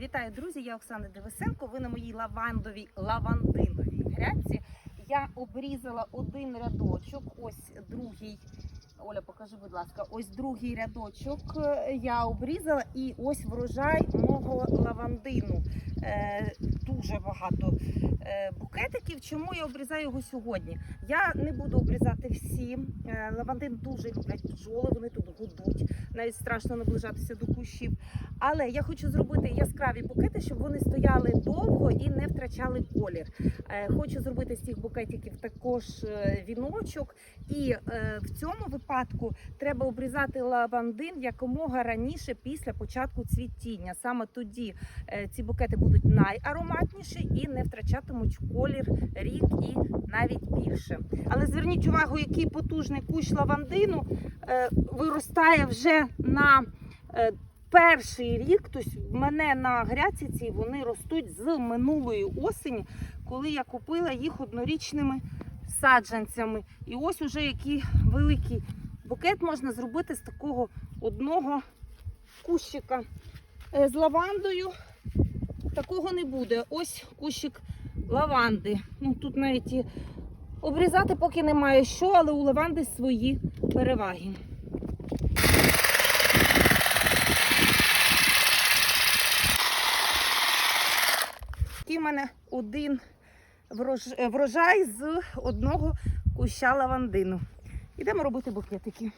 Вітаю, друзі! Я Оксана Девисенко. Ви на моїй лавандовій лавандиновій грядці. Я обрізала один рядочок, ось другий. Оля, покажи, будь ласка, ось другий рядочок е, я обрізала, і ось врожай мого лавандину. Е, дуже багато е, букетиків. Чому я обрізаю його сьогодні? Я не буду обрізати всі. Е, лавандин дуже люблять бджоли, вони тут гудуть. Навіть страшно наближатися до кущів. Але я хочу зробити яскраві букети, щоб вони стояли довго і не втрачали колір. Е, Хочу зробити з цих букетиків також е, віночок. І е, в цьому випадку треба обрізати лавандин якомога раніше після початку цвітіння. Саме тоді ці букети будуть найароматніші і не втрачатимуть колір рік і навіть більше. Але зверніть увагу, який потужний кущ лавандину виростає вже на перший рік. Тобто в мене на гряці цій вони ростуть з минулої осені, коли я купила їх однорічними саджанцями. І ось уже який великий букет можна зробити з такого одного кущика. Е, З лавандою такого не буде. Ось кущик лаванди. Ну, тут навіть і обрізати поки немає що, але у лаванди свої переваги. Такий в мене один врожай з одного куща лавандину. Ідемо робити букетики.